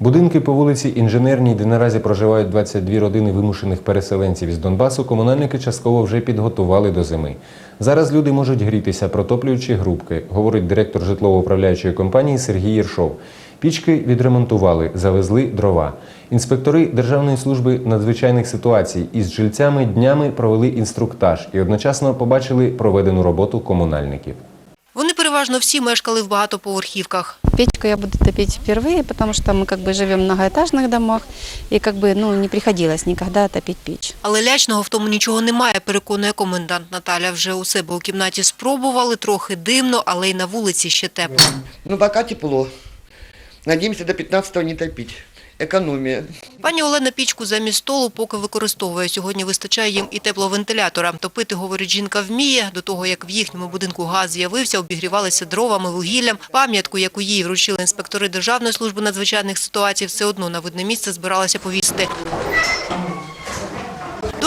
Будинки по вулиці Інженерній, де наразі проживають 22 родини вимушених переселенців із Донбасу, комунальники частково вже підготували до зими. Зараз люди можуть грітися, протоплюючи грубки, говорить директор житлово-управляючої компанії Сергій Єршов. Пічки відремонтували, завезли дрова. Інспектори Державної служби надзвичайних ситуацій із жильцями днями провели інструктаж і одночасно побачили проведену роботу комунальників Вони переважно всі мешкали в багатоповерхівках. Печку я буду топить впервые, потому что мы как бы живем в многоэтажных домах, и как бы ну, не приходилось никогда топить печь. Але лячного в тому нічого немає, переконує комендант Наталя. Вже у себе у кімнаті спробували, трохи димно, але й на вулиці ще тепло. Ну, пока тепло. Надеемся, до 15-го не топить. Экономия. Пані Олена пічку замість столу поки використовує. Сьогодні вистачає їм і тепловентилятора. Топити, говорить, жінка вміє. До того, як в їхньому будинку газ з'явився, обігрівалися дровами, вугіллям. Пам'ятку, яку їй вручили інспектори Державної служби надзвичайних ситуацій, все одно на видне місце збиралася повісити.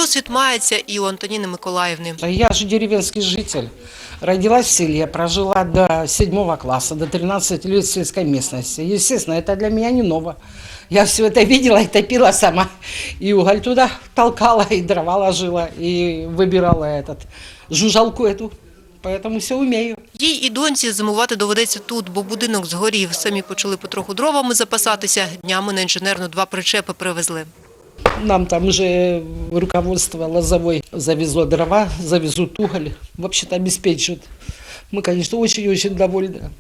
Досвід мається і у Антоніни Миколаївни. Я же деревенский житель. Родилась в селе, прожила до седьмого класса, до 13 лет в сельской местности. Естественно, это для меня не ново. Я все это видела и топила сама. И уголь туда толкала, и дрова ложила, и выбирала этот, жужжалку эту. Поэтому все умею. Їй і доньці зимувати доведеться тут, бо будинок згорів. Самі почали потроху дровами запасатися. Днями на інженерну два причепи привезли. Нам там уже руководство Лозовой завезло дрова, завезут уголь. Вообще-то обеспечивают. Мы, конечно, очень-очень довольны.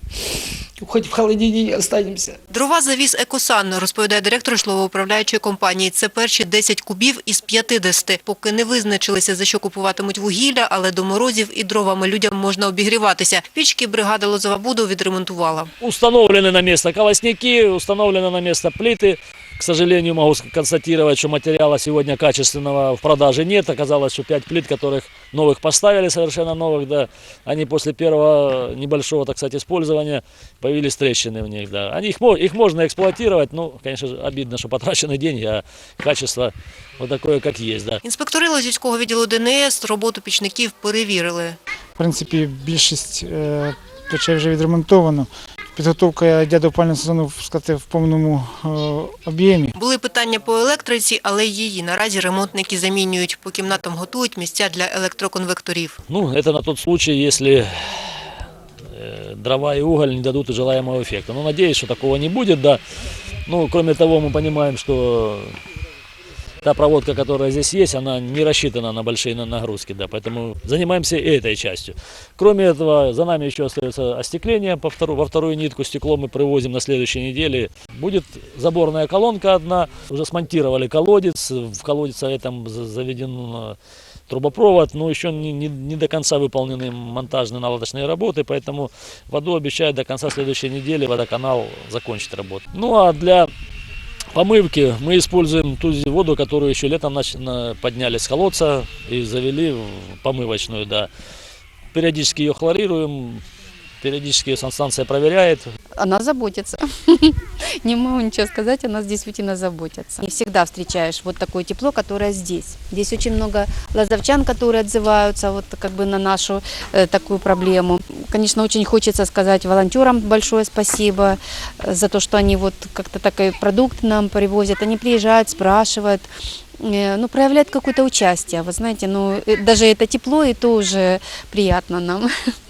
Хоть в холодине не останемся. Дрова завіз «Екосан», розповідає директор житлово-управляючої компанії. Це перші 10 кубів із 50. Поки не визначилися, за що купуватимуть вугілля, але до морозів і дровами людям можна обігріватися. Пічки бригада Лозовабуду відремонтувала. Установлены на место колосники, установлены на место плиты. К сожалению, могу констатировать, что материала сегодня качественного в продаже нет. Оказалось, что 5 плит, которых новых поставили, совершенно новых, да, они после первого небольшого, так сказать, использования появились трещины в них, да. Они, их, мо- их можно эксплуатировать, ну, конечно же, обидно, что потрачены деньги, а качество вот такое, как есть, да. Інспектори Лозівського відділу ДНС роботу пічників перевірили. В принципі, більшість е, печей вже відремонтовано. Підготовка йде до опалювального сезону сказати, в повному е, об'ємі. Були питання по електриці, але її наразі ремонтники замінюють. По кімнатам готують місця для електроконвекторів. Ну, это на тот случай, если э, дрова и уголь не дадут желаемого эффекта. Ну, надеюсь, что такого не будет, да. Ну, кроме того, мы понимаем, что Та проводка, которая здесь есть, она не рассчитана на большие на- нагрузки, да, поэтому занимаемся этой частью. Кроме этого, за нами еще остается остекление, по втору- во вторую нитку стекло мы привозим на следующей неделе. Будет заборная колонка одна, уже смонтировали колодец, в колодце этом за- заведен э, трубопровод, но еще не, не- не до конца выполнены монтажные наладочные работы, поэтому воду обещают до конца следующей недели водоканал закончит работу. Ну а для помывки мы используем ту воду, которую еще летом нач- на- подняли с колодца и завели в помывочную, да. Периодически ее хлорируем, периодически ее санстанция проверяет, Она заботится. Не могу ничего сказать, она действительно заботится. Не всегда встречаешь вот такое тепло, которое здесь. Здесь очень много лазовчан, которые отзываются вот как бы на нашу э, такую проблему. Конечно, очень хочется сказать волонтерам большое спасибо э, за то, что они вот как-то такой продукт нам привозят. Они приезжают, спрашивают, э, ну, проявляют какое-то участие. Вы знаете, ну, э, даже это тепло, и то уже приятно нам.